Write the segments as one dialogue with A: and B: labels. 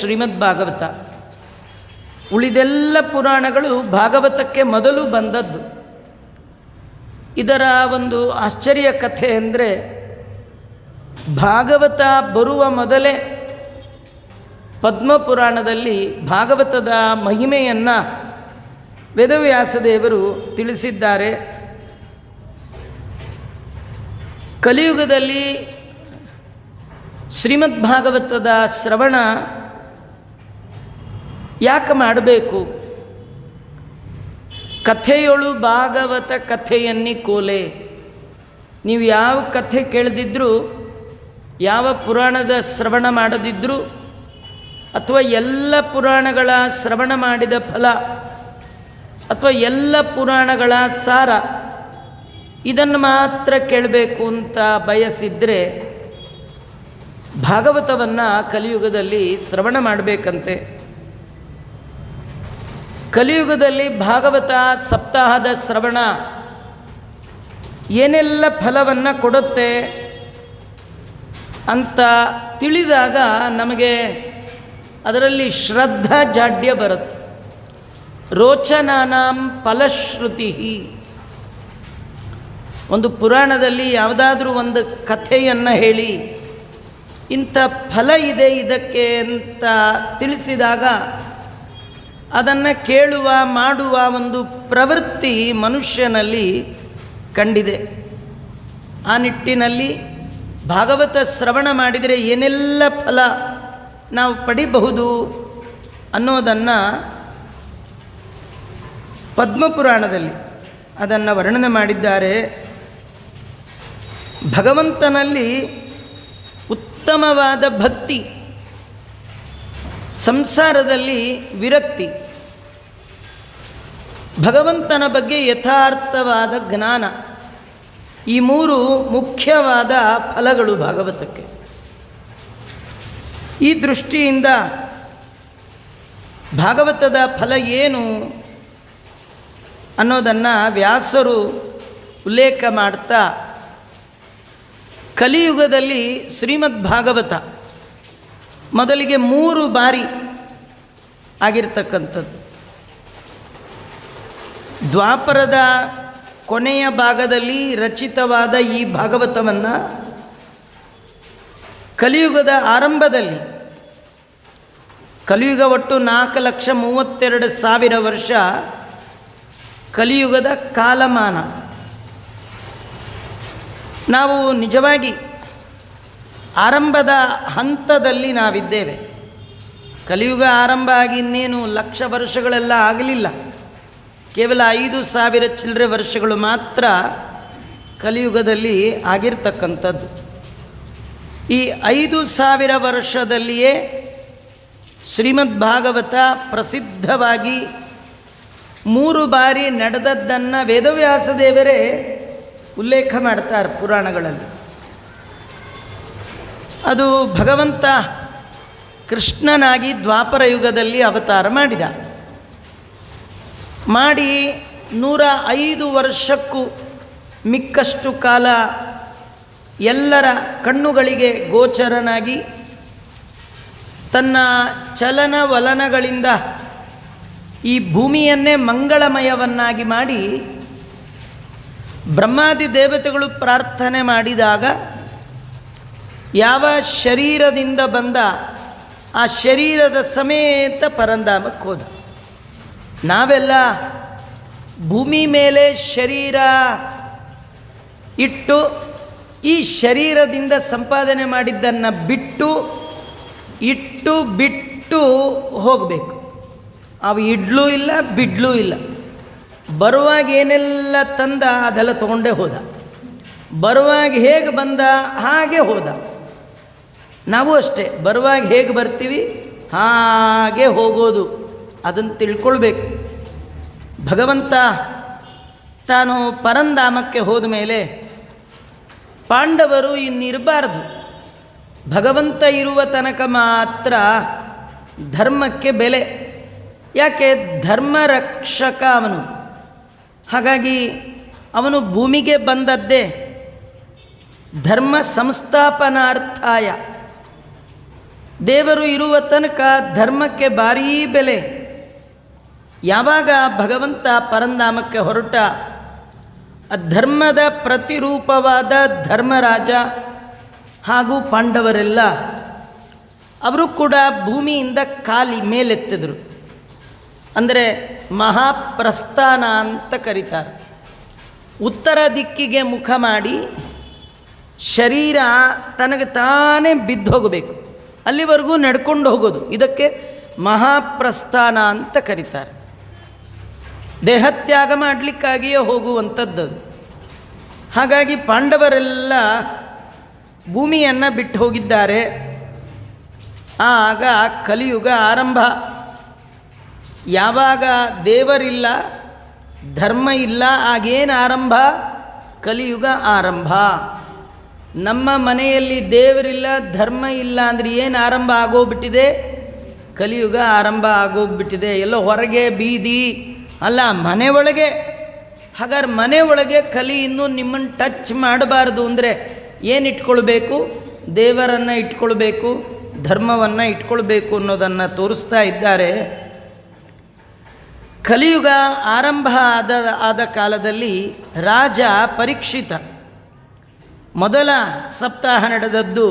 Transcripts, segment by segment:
A: ಶ್ರೀಮದ್ ಭಾಗವತ. ಉಳಿದೆಲ್ಲ ಪುರಾಣಗಳು ಭಾಗವತಕ್ಕೆ ಮೊದಲು ಬಂದದ್ದು. ಇದರ ಒಂದು ಆಶ್ಚರ್ಯ ಕಥೆ ಅಂದರೆ, ಭಾಗವತ ಬರುವ ಮೊದಲೇ ಪದ್ಮಪುರಾಣದಲ್ಲಿ ಭಾಗವತದ ಮಹಿಮೆಯನ್ನು ವೇದವ್ಯಾಸದೇವರು ತಿಳಿಸಿದ್ದಾರೆ. ಕಲಿಯುಗದಲ್ಲಿ ಶ್ರೀಮದ್ ಭಾಗವತದ ಶ್ರವಣ ಯಾಕೆ ಮಾಡಬೇಕು? ಕಥೆಯೊಳು ಭಾಗವತ ಕಥೆಯನ್ನಿ ಕೋಲೆ. ನೀವು ಯಾವ ಕಥೆ ಕೇಳದಿದ್ದರೂ ಯಾವ ಪುರಾಣದ ಶ್ರವಣ ಮಾಡದಿದ್ದರೂ ಅಥವಾ ಎಲ್ಲ ಪುರಾಣಗಳ ಶ್ರವಣ ಮಾಡಿದ ಫಲ, ಅಥವಾ ಎಲ್ಲ ಪುರಾಣಗಳ ಸಾರ, ಇದನ್ನು ಮಾತ್ರ ಕೇಳಬೇಕು ಅಂತ ಬಯಸಿದರೆ, ಭಾಗವತವನ್ನು ಕಲಿಯುಗದಲ್ಲಿ ಶ್ರವಣ ಮಾಡಬೇಕಂತೆ. ಕಲಿಯುಗದಲ್ಲಿ ಭಾಗವತ ಸಪ್ತಾಹದ ಶ್ರವಣ ಏನೆಲ್ಲ ಫಲವನ್ನು ಕೊಡುತ್ತೆ ಅಂತ ತಿಳಿದಾಗ ನಮಗೆ ಅದರಲ್ಲಿ ಶ್ರದ್ಧಾ ಜಾಡ್ಯ ಬರುತ್ತೆ. ರೋಚನಾನಾಂ ಫಲಶ್ರುತಿ. ಒಂದು ಪುರಾಣದಲ್ಲಿ ಯಾವುದಾದ್ರೂ ಒಂದು ಕಥೆಯನ್ನು ಹೇಳಿ, ಇಂಥ ಫಲ ಇದೆ ಇದಕ್ಕೆ ಅಂತ ತಿಳಿಸಿದಾಗ ಅದನ್ನು ಕೇಳುವ, ಮಾಡುವ ಒಂದು ಪ್ರವೃತ್ತಿ ಮನುಷ್ಯನಲ್ಲಿ ಕಂಡಿದೆ. ಆ ನಿಟ್ಟಿನಲ್ಲಿ ಭಾಗವತ ಶ್ರವಣ ಮಾಡಿದರೆ ಏನೆಲ್ಲ ಫಲ ನಾವು ಪಡಿಬಹುದು ಅನ್ನೋದನ್ನು ಪದ್ಮಪುರಾಣದಲ್ಲಿ ಅದನ್ನು ವರ್ಣನೆ ಮಾಡಿದ್ದಾರೆ. ಭಗವಂತನಲ್ಲಿ ಉತ್ತಮವಾದ ಭಕ್ತಿ. ಸಂಸಾರದಲ್ಲಿ ವಿರಕ್ತಿ. ಭಗವಂತನ ಬಗ್ಗೆ ಯಥಾರ್ಥವಾದ ಜ್ಞಾನ. ಈ ಮೂರು ಮುಖ್ಯವಾದ ಫಲಗಳು ಭಾಗವತಕ್ಕೆ. ಈ ದೃಷ್ಟಿಯಿಂದ ಭಾಗವತದ ಫಲ ಏನು ಅನ್ನೋದನ್ನು ವ್ಯಾಸರು ಉಲ್ಲೇಖ ಮಾಡ್ತಾ, ಕಲಿಯುಗದಲ್ಲಿ ಶ್ರೀಮದ್ ಭಾಗವತ ಮೊದಲಿಗೆ ಮೂರು ಬಾರಿ ಆಗಿರ್ತಕ್ಕಂಥದ್ದು. ದ್ವಾಪರದ ಕೊನೆಯ ಭಾಗದಲ್ಲಿ ರಚಿತವಾದ ಈ ಭಾಗವತವನ್ನು ಕಲಿಯುಗದ ಆರಂಭದಲ್ಲಿ, ಕಲಿಯುಗ ಒಟ್ಟು ನಾಲ್ಕು ಲಕ್ಷ ಮೂವತ್ತೆರಡು ಸಾವಿರ ವರ್ಷ ಕಲಿಯುಗದ ಕಾಲಮಾನ. ನಾವು ನಿಜವಾಗಿ ಆರಂಭದ ಹಂತದಲ್ಲಿ ನಾವಿದ್ದೇವೆ. ಕಲಿಯುಗ ಆರಂಭ ಆಗಿ ಇನ್ನೇನು ಲಕ್ಷ ವರ್ಷಗಳೆಲ್ಲ ಆಗಲಿಲ್ಲ. ಕೇವಲ ಐದು ಸಾವಿರ ಚಿಲ್ಲರೆ ವರ್ಷಗಳು ಮಾತ್ರ ಕಲಿಯುಗದಲ್ಲಿ ಆಗಿರ್ತಕ್ಕಂಥದ್ದು. ಈ ಐದು ಸಾವಿರ ವರ್ಷದಲ್ಲಿಯೇ ಶ್ರೀಮದ್ ಭಾಗವತ ಪ್ರಸಿದ್ಧವಾಗಿ ಮೂರು ಬಾರಿ ನಡೆದದ್ದನ್ನು ವೇದವ್ಯಾಸ ದೇವರೇ ಉಲ್ಲೇಖ ಮಾಡ್ತಾರೆ ಪುರಾಣಗಳಲ್ಲಿ. ಅದು ಭಗವಂತ ಕೃಷ್ಣನಾಗಿ ದ್ವಾಪರ ಯುಗದಲ್ಲಿ ಅವತಾರ ಮಾಡಿದ. ಮಾಡಿ ನೂರ ಐದು ವರ್ಷಕ್ಕೂ ಮಿಕ್ಕಷ್ಟು ಕಾಲ ಎಲ್ಲರ ಕಣ್ಣುಗಳಿಗೆ ಗೋಚರನಾಗಿ ತನ್ನ ಚಲನವಲನಗಳಿಂದ ಈ ಭೂಮಿಯನ್ನೇ ಮಂಗಳಮಯವನ್ನಾಗಿ ಮಾಡಿ ಬ್ರಹ್ಮಾದಿ ದೇವತೆಗಳು ಪ್ರಾರ್ಥನೆ ಮಾಡಿದಾಗ ಯಾವ ಶರೀರದಿಂದ ಬಂದ ಆ ಶರೀರದ ಸಮೇತ ಪರಂಧಾಮಕ್ಕೆ ಹೋದ. ನಾವೆಲ್ಲ ಭೂಮಿ ಮೇಲೆ ಶರೀರ ಇಟ್ಟು ಈ ಶರೀರದಿಂದ ಸಂಪಾದನೆ ಮಾಡಿದ್ದನ್ನು ಬಿಟ್ಟು ಇಟ್ಟು ಬಿಟ್ಟು ಹೋಗಬೇಕು. ಅವು ಇಡ್ಲೂ ಇಲ್ಲ, ಬಿಡ್ಲೂ ಇಲ್ಲ. ಬರುವಾಗ ಏನೆಲ್ಲ ತಂದ ಅದೆಲ್ಲ ತೊಗೊಂಡೇ ಹೋದ. ಬರುವಾಗ ಹೇಗೆ ಬಂದ ಹಾಗೆ ಹೋದ. ನಾವು ಅಷ್ಟೇ. ಬರುವಾಗ ಹೇಗೆ ಬರ್ತೀವಿ? ಹಾಗೆ ಹೋಗೋದು. ಅದನ್ನು ತಿಳ್ಕೊಳ್ಬೇಕು. ಭಗವಂತ ತಾನು ಪರಂಧಾಮಕ್ಕೆ ಹೋದ ಮೇಲೆ ಪಾಂಡವರು ಇನ್ನಿರಬಾರ್ದು. ಭಗವಂತ ಇರುವ ತನಕ ಮಾತ್ರ ಧರ್ಮಕ್ಕೆ ಬೆಲೆ. ಯಾಕೆ? ಧರ್ಮ ರಕ್ಷಕ ಅವನು. ಹಾಗಾಗಿ ಅವನು ಭೂಮಿಗೆ ಬಂದದ್ದೇ ಧರ್ಮ ಸಂಸ್ಥಾಪನಾರ್ಥಾಯ. ದೇವರು ಇರುವ ತನಕ ಧರ್ಮಕ್ಕೆ ಭಾರೀ ಬೆಲೆ. ಯಾವಾಗ ಭಗವಂತ ಪರಂಧಾಮಕ್ಕೆ ಹೊರಟ ಧರ್ಮದ ಪ್ರತಿರೂಪವಾದ ಧರ್ಮರಾಜ ಹಾಗೂ ಪಾಂಡವರೆಲ್ಲ ಅವರು ಕೂಡ ಭೂಮಿಯಿಂದ ಖಾಲಿ ಮೇಲೆತ್ತಿದ್ರು. ಅಂದರೆ ಮಹಾಪ್ರಸ್ಥಾನ ಅಂತ ಕರೀತಾರೆ. ಉತ್ತರ ದಿಕ್ಕಿಗೆ ಮುಖ ಮಾಡಿ ಶರೀರ ತನಗೆ ತಾನೇ ಬಿದ್ದು ಹೋಗಬೇಕು ಅಲ್ಲಿವರೆಗೂ ನಡ್ಕೊಂಡು ಹೋಗೋದು. ಇದಕ್ಕೆ ಮಹಾಪ್ರಸ್ಥಾನ ಅಂತ ಕರೀತಾರೆ. ದೇಹತ್ಯಾಗ ಮಾಡಲಿಕ್ಕಾಗಿಯೇ ಹೋಗುವಂಥದ್ದು. ಹಾಗಾಗಿ ಪಾಂಡವರೆಲ್ಲ ಭೂಮಿಯನ್ನು ಬಿಟ್ಟು ಹೋಗಿದ್ದಾರೆ. ಆಗ ಕಲಿಯುಗ ಆರಂಭ. ಯಾವಾಗ ದೇವರಿಲ್ಲ, ಧರ್ಮ ಇಲ್ಲ, ಆಗೇನು ಆರಂಭ? ಕಲಿಯುಗ ಆರಂಭ. ನಮ್ಮ ಮನೆಯಲ್ಲಿ ದೇವರಿಲ್ಲ, ಧರ್ಮ ಇಲ್ಲ ಅಂದರೆ ಏನು ಆರಂಭ ಆಗೋಗ್ಬಿಟ್ಟಿದೆ? ಕಲಿಯುಗ ಆರಂಭ ಆಗೋಗ್ಬಿಟ್ಟಿದೆ. ಎಲ್ಲ ಹೊರಗೆ ಬೀದಿ. ಅಲ್ಲ, ಮನೆ ಒಳಗೆ. ಹಾಗಾದ್ರೆ ಮನೆ ಒಳಗೆ ಕಲಿ ಇನ್ನೂ ನಿಮ್ಮನ್ನು ಟಚ್ ಮಾಡಬಾರ್ದು ಅಂದರೆ ಏನು ಇಟ್ಕೊಳ್ಬೇಕು? ದೇವರನ್ನು ಇಟ್ಕೊಳ್ಬೇಕು, ಧರ್ಮವನ್ನು ಇಟ್ಕೊಳ್ಬೇಕು ಅನ್ನೋದನ್ನು ತೋರಿಸ್ತಾ ಇದ್ದಾರೆ. ಕಲಿಯುಗ ಆರಂಭ ಆದ ಆದ ಕಾಲದಲ್ಲಿ ರಾಜ ಪರೀಕ್ಷಿತ. ಮೊದಲ ಸಪ್ತಾಹ ನಡೆದದ್ದು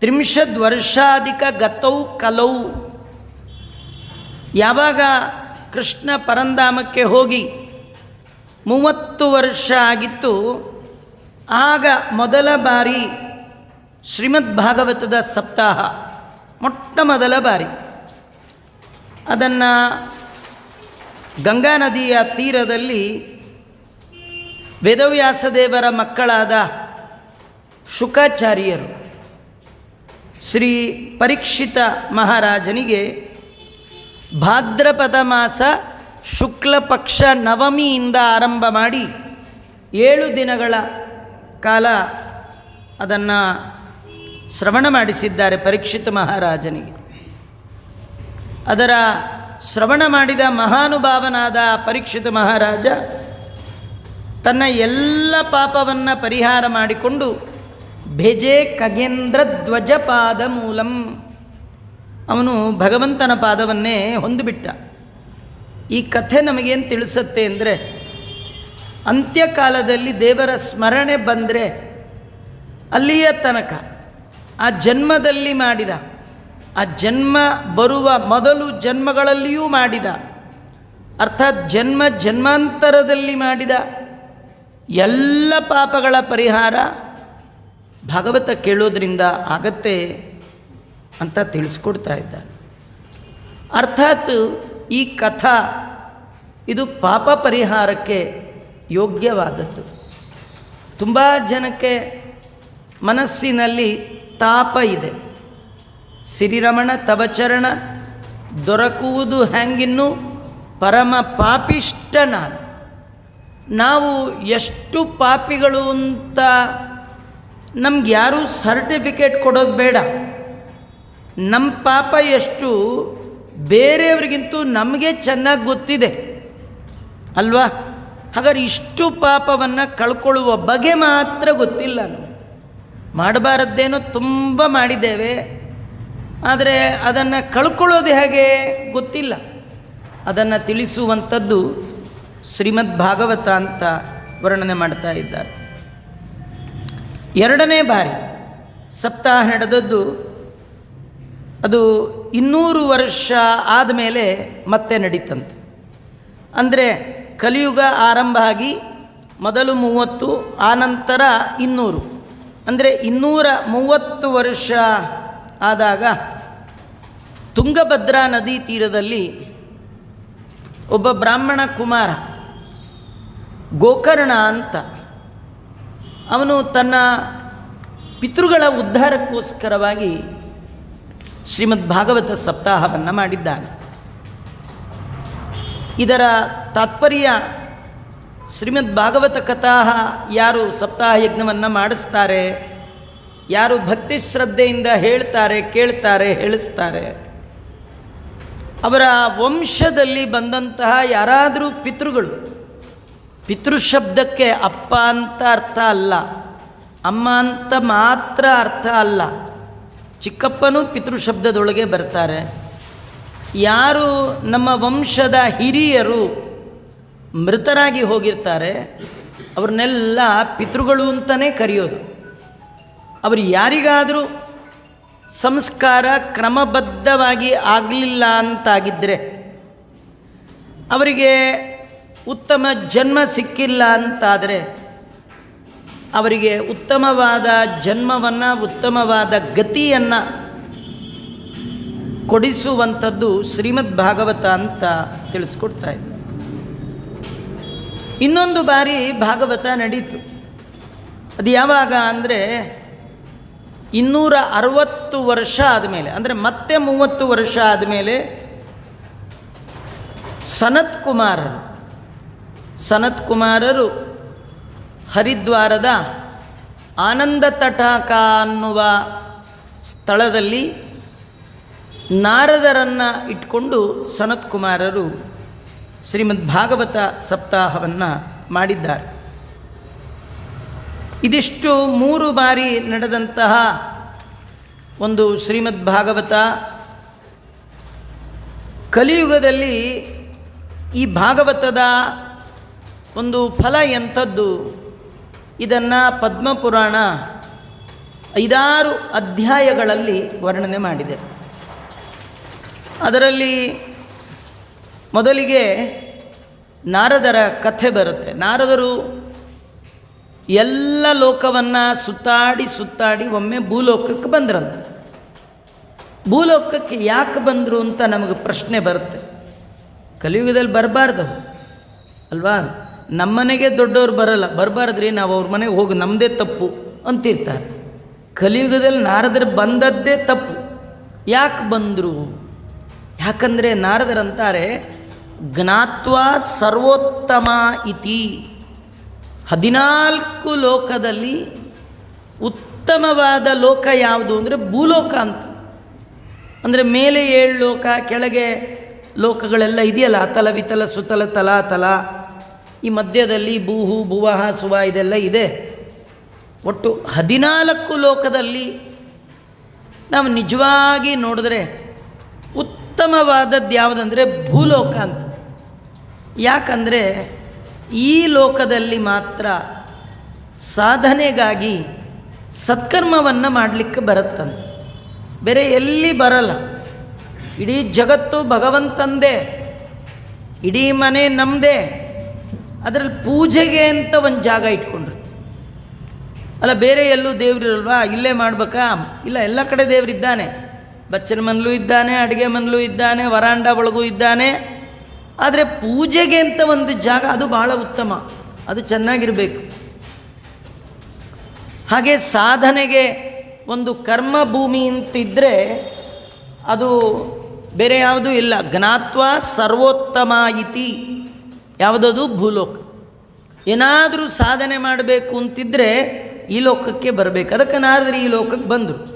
A: ತ್ರಿಂಶದ್ ವರ್ಷಾಧಿಕ ಗತೌ ಕಲೌ. ಯಾವಾಗ ಕೃಷ್ಣ ಪರಂಧಾಮಕ್ಕೆ ಹೋಗಿ ಮೂವತ್ತು ವರ್ಷ ಆಗಿತ್ತು, ಆಗ ಮೊದಲ ಬಾರಿ ಶ್ರೀಮದ್ ಭಾಗವತದ ಸಪ್ತಾಹ, ಮೊಟ್ಟ ಮೊದಲ ಬಾರಿ. ಅದನ್ನು ಗಂಗಾ ನದಿಯ ತೀರದಲ್ಲಿ ವೇದವ್ಯಾಸದೇವರ ಮಕ್ಕಳಾದ ಶುಕಾಚಾರ್ಯರು ಶ್ರೀ ಪರೀಕ್ಷಿತ ಮಹಾರಾಜನಿಗೆ ಭಾದ್ರಪದ ಮಾಸ ಶುಕ್ಲ ಪಕ್ಷ ನವಮಿಯಿಂದ ಆರಂಭ ಮಾಡಿ ಏಳು ದಿನಗಳ ಕಾಲ ಅದನ್ನು ಶ್ರವಣ ಮಾಡಿಸಿದ್ದಾರೆ ಪರೀಕ್ಷಿತ ಮಹಾರಾಜನಿಗೆ. ಅದರ ಶ್ರವಣ ಮಾಡಿದ ಮಹಾನುಭಾವನಾದ ಪರೀಕ್ಷಿತ ಮಹಾರಾಜ ತನ್ನ ಎಲ್ಲ ಪಾಪವನ್ನು ಪರಿಹಾರ ಮಾಡಿಕೊಂಡು ಭೆಜೆ ಖಗೇಂದ್ರ ಧ್ವಜ ಪಾದ ಮೂಲಂ. ಅವನು ಭಗವಂತನ ಪಾದವನ್ನೇ ಹೊಂದಿಬಿಟ್ಟ. ಈ ಕಥೆ ನಮಗೇನು ತಿಳಿಸುತ್ತೆ ಅಂದರೆ, ಅಂತ್ಯಕಾಲದಲ್ಲಿ ದೇವರ ಸ್ಮರಣೆ ಬಂದರೆ ಅಲ್ಲಿಯ ತನಕ, ಆ ಜನ್ಮದಲ್ಲಿ ಮಾಡಿದ, ಆ ಜನ್ಮ ಬರುವ ಮೊದಲು ಜನ್ಮಗಳಲ್ಲಿಯೂ ಮಾಡಿದ, ಅರ್ಥಾತ್ ಜನ್ಮ ಜನ್ಮಾಂತರದಲ್ಲಿ ಮಾಡಿದ ಎಲ್ಲ ಪಾಪಗಳ ಪರಿಹಾರ ಭಗವತ ಕೇಳೋದ್ರಿಂದ ಆಗತ್ತೆ ಅಂತ ತಿಳಿಸ್ಕೊಡ್ತಾ ಇದ್ದಾರೆ ಅರ್ಥಾತ್ ಈ ಕಥಾ ಇದು ಪಾಪ ಪರಿಹಾರಕ್ಕೆ ಯೋಗ್ಯವಾದದ್ದು. ತುಂಬ ಜನಕ್ಕೆ ಮನಸ್ಸಿನಲ್ಲಿ ತಾಪ ಇದೆ. ಸಿರಿರಮಣ ತವಚರಣ ದೊರಕುವುದು ಹ್ಯಾಂಗಿನ್ನು ಪರಮ ಪಾಪಿಷ್ಟ ನಾನು ನಾವು ಎಷ್ಟು ಪಾಪಿಗಳು ಅಂತ ನಮ್ಗೆ ಯಾರೂ ಸರ್ಟಿಫಿಕೇಟ್ ಕೊಡೋದು ಬೇಡ. ನಮ್ಮ ಪಾಪ ಎಷ್ಟು ಬೇರೆಯವ್ರಿಗಿಂತೂ ನಮಗೆ ಚೆನ್ನಾಗಿ ಗೊತ್ತಿದೆ. ಅಲ್ವಾ? ಹಾಗಾದ್ರೆ ಇಷ್ಟು ಪಾಪವನ್ನು ಕಳ್ಕೊಳ್ಳುವ ಬಗೆ ಮಾತ್ರ ಗೊತ್ತಿಲ್ಲ ನಮಗೆ. ಮಾಡಬಾರದ್ದೇನೋ ತುಂಬ ಮಾಡಿದ್ದೇವೆ. ಆದರೆ ಅದನ್ನು ಕಳ್ಕೊಳ್ಳೋದು ಹೇಗೆ ಗೊತ್ತಿಲ್ಲ. ಅದನ್ನು ತಿಳಿಸುವಂಥದ್ದು ಶ್ರೀಮದ್ ಭಾಗವತ ಅಂತ ವರ್ಣನೆ ಮಾಡ್ತಾ ಇದ್ದಾರೆ. ಎರಡನೇ ಬಾರಿ ಸಪ್ತಾಹ ನಡೆದದ್ದು ಅದು ಇನ್ನೂರು ವರ್ಷ ಆದಮೇಲೆ ಮತ್ತೆ ನಡೀತಂತೆ. ಅಂದರೆ ಕಲಿಯುಗ ಆರಂಭ ಆಗಿ ಮೊದಲು ಮೂವತ್ತು, ಆನಂತರ ಇನ್ನೂರು. ಅಂದರೆ ಇನ್ನೂರ ಮೂವತ್ತು ವರ್ಷ ಆದಾಗ ತುಂಗಭದ್ರಾ ನದಿ ತೀರದಲ್ಲಿ ಒಬ್ಬ ಬ್ರಾಹ್ಮಣ ಕುಮಾರ ಗೋಕರ್ಣ ಅಂತ. ಅವನು ತನ್ನ ಪಿತೃಗಳ ಉದ್ಧಾರಕ್ಕೋಸ್ಕರವಾಗಿ ಶ್ರೀಮದ್ ಭಾಗವತ ಸಪ್ತಾಹವನ್ನು ಮಾಡಿದ್ದಾನೆ. ಇದರ ತಾತ್ಪರ್ಯ ಶ್ರೀಮದ್ ಭಾಗವತ ಕಥಾ ಯಾರು ಸಪ್ತಾಹ ಯಜ್ಞವನ್ನು ಮಾಡಿಸ್ತಾರೆ, ಯಾರು ಭಕ್ತಿ ಶ್ರದ್ಧೆಯಿಂದ ಹೇಳ್ತಾರೆ, ಕೇಳ್ತಾರೆ, ಹೇಳಿಸ್ತಾರೆ. ಅವರ ವಂಶದಲ್ಲಿ ಬಂದಂತಹ ಯಾರಾದರೂ ಪಿತೃಗಳು ಪಿತೃಶಬ್ದಕ್ಕೆ ಅಪ್ಪ ಅಂತ ಅರ್ಥ ಅಲ್ಲ, ಅಮ್ಮ ಅಂತ ಮಾತ್ರ ಅರ್ಥ ಅಲ್ಲ. ಚಿಕ್ಕಪ್ಪನೂ ಪಿತೃಶಬ್ದದೊಳಗೆ ಬರ್ತಾರೆ. ಯಾರು ನಮ್ಮ ವಂಶದ ಹಿರಿಯರು ಮೃತರಾಗಿ ಹೋಗಿರ್ತಾರೆ, ಅವ್ರನ್ನೆಲ್ಲ ಪಿತೃಗಳು ಅಂತಲೇ ಕರೆಯೋದು. ಅವರು ಯಾರಿಗಾದರೂ ಸಂಸ್ಕಾರ ಕ್ರಮಬದ್ಧವಾಗಿ ಆಗಲಿಲ್ಲ ಅಂತಾಗಿದ್ದರೆ ಅವರಿಗೆ ಉತ್ತಮ ಜನ್ಮ ಸಿಕ್ಕಿಲ್ಲ ಅಂತಾದರೆ ಅವರಿಗೆ ಉತ್ತಮವಾದ ಜನ್ಮವನ್ನು, ಉತ್ತಮವಾದ ಗತಿಯನ್ನು ಕೊಡಿಸುವಂಥದ್ದು ಶ್ರೀಮದ್ ಭಾಗವತ ಅಂತ ತಿಳಿಸ್ಕೊಡ್ತಾ ಇದ್ದ. ಇನ್ನೊಂದು ಬಾರಿ ಭಾಗವತ ನಡೀತು. ಅದು ಯಾವಾಗ ಅಂದರೆ ಇನ್ನೂರ ಅರವತ್ತು ವರ್ಷ ಆದಮೇಲೆ, ಅಂದರೆ ಮತ್ತೆ ಮೂವತ್ತು ವರ್ಷ ಆದಮೇಲೆ ಸನತ್ ಕುಮಾರರು ಸನತ್ ಕುಮಾರರು ಹರಿದ್ವಾರದ ಆನಂದ ತಟಾಕ ಅನ್ನುವ ಸ್ಥಳದಲ್ಲಿ ನಾರದರನ್ನು ಇಟ್ಕೊಂಡು ಸನತ್ ಕುಮಾರರು ಶ್ರೀಮದ್ ಭಾಗವತ ಸಪ್ತಾಹವನ್ನು ಮಾಡಿದ್ದಾರೆ. ಇದಿಷ್ಟು ಮೂರು ಬಾರಿ ನಡೆದಂತಹ ಒಂದು ಶ್ರೀಮದ್ ಭಾಗವತ ಕಲಿಯುಗದಲ್ಲಿ ಈ ಭಾಗವತದ ಒಂದು ಫಲ ಎಂಥದ್ದು? ಇದನ್ನು ಪದ್ಮಪುರಾಣ ಐದಾರು ಅಧ್ಯಾಯಗಳಲ್ಲಿ ವರ್ಣನೆ ಮಾಡಿದೆ. ಅದರಲ್ಲಿ ಮೊದಲಿಗೆ ನಾರದರ ಕಥೆ ಬರುತ್ತೆ. ನಾರದರು ಎಲ್ಲ ಲೋಕವನ್ನು ಸುತ್ತಾಡಿ ಸುತ್ತಾಡಿ ಒಮ್ಮೆ ಭೂಲೋಕಕ್ಕೆ ಬಂದ್ರಂತೆ. ಭೂಲೋಕಕ್ಕೆ ಯಾಕೆ ಬಂದರು ಅಂತ ನಮಗೆ ಪ್ರಶ್ನೆ ಬರುತ್ತೆ. ಕಲಿಯುಗದಲ್ಲಿ ಬರಬಾರ್ದು. ಅಲ್ವಾ? ನಮ್ಮನೆಗೆ ದೊಡ್ಡವ್ರು ಬರಲ್ಲ, ಬರಬಾರ್ದ್ರಿ, ನಾವು ಅವ್ರ ಮನೆಗೆ ಹೋಗಿ ನಮ್ಮದೇ ತಪ್ಪು ಅಂತಿರ್ತಾರೆ. ಕಲಿಯುಗದಲ್ಲಿ ನಾರದರು ಬಂದದ್ದೇ ತಪ್ಪು. ಯಾಕೆ ಬಂದರು? ಯಾಕಂದರೆ ನಾರದರಂತಾರೆ ಜ್ಞಾತ್ವ ಸರ್ವೋತ್ತಮ ಇತಿ. ಹದಿನಾಲ್ಕು ಲೋಕದಲ್ಲಿ ಉತ್ತಮವಾದ ಲೋಕ ಯಾವುದು ಅಂದರೆ ಭೂಲೋಕ ಅಂತ. ಅಂದರೆ ಮೇಲೆ ಏಳು ಲೋಕ, ಕೆಳಗೆ ಲೋಕಗಳೆಲ್ಲ ಇದೆಯಲ್ಲ, ಅತಲ, ವಿತಲ, ಸುತಲ, ತಲ ತಲ. ಈ ಮಧ್ಯದಲ್ಲಿ ಭೂಹು ಭುವಹ ಸುವ ಇದೆಲ್ಲ ಇದೆ. ಒಟ್ಟು ಹದಿನಾಲ್ಕು ಲೋಕದಲ್ಲಿ ನಾವು ನಿಜವಾಗಿ ನೋಡಿದ್ರೆ ಉತ್ತಮವಾದದ್ದು ಯಾವುದಂದರೆ ಭೂಲೋಕ ಅಂತ. ಯಾಕಂದರೆ ಈ ಲೋಕದಲ್ಲಿ ಮಾತ್ರ ಸಾಧನೆಗಾಗಿ ಸತ್ಕರ್ಮವನ್ನು ಮಾಡಲಿಕ್ಕೆ ಬರುತ್ತಂತೆ. ಬೇರೆ ಎಲ್ಲಿ ಬರಲ್ಲ. ಇಡೀ ಜಗತ್ತು ಭಗವಂತಂದೇ, ಇಡೀ ಮನೆ ನಮ್ಮದೇ ಅದರಲ್ಲಿ ಪೂಜೆಗೆ ಅಂತ ಒಂದು ಜಾಗ ಇಟ್ಕೊಂಡಿರುತ್ತೆ ಅಲ್ಲ, ಬೇರೆ ಎಲ್ಲೂ ದೇವರಿರಲ್ವಾ? ಇಲ್ಲೇ ಮಾಡ್ಬೇಕಾ? ಇಲ್ಲ, ಎಲ್ಲ ಕಡೆ ದೇವರಿದ್ದಾನೆ. ಬಚ್ಚನ ಮನಲೂ ಇದ್ದಾನೆ, ಅಡುಗೆ ಮನಲೂ ಇದ್ದಾನೆ, ವರಾಂಡ ಒಳಗೂ ಇದ್ದಾನೆ. ಆದರೆ ಪೂಜೆಗೆ ಅಂತ ಒಂದು ಜಾಗ ಅದು ಬಹಳ ಉತ್ತಮ. ಅದು ಚೆನ್ನಾಗಿರಬೇಕು. ಹಾಗೆ ಸಾಧನೆಗೆ ಒಂದು ಕರ್ಮ ಭೂಮಿ ಅಂತಿದ್ದರೆ ಅದು ಬೇರೆ ಯಾವುದೂ ಇಲ್ಲ. ಜ್ಞಾತ್ವ ಸರ್ವೋತ್ತಮ ಇತಿ. ಯಾವುದದು? ಭೂಲೋಕ. ಏನಾದರೂ ಸಾಧನೆ ಮಾಡಬೇಕು ಅಂತಿದ್ದರೆ ಈ ಲೋಕಕ್ಕೆ ಬರಬೇಕು. ಅದಕ್ಕೆ ನಾರದರು ಈ ಲೋಕಕ್ಕೆ ಬಂದರು.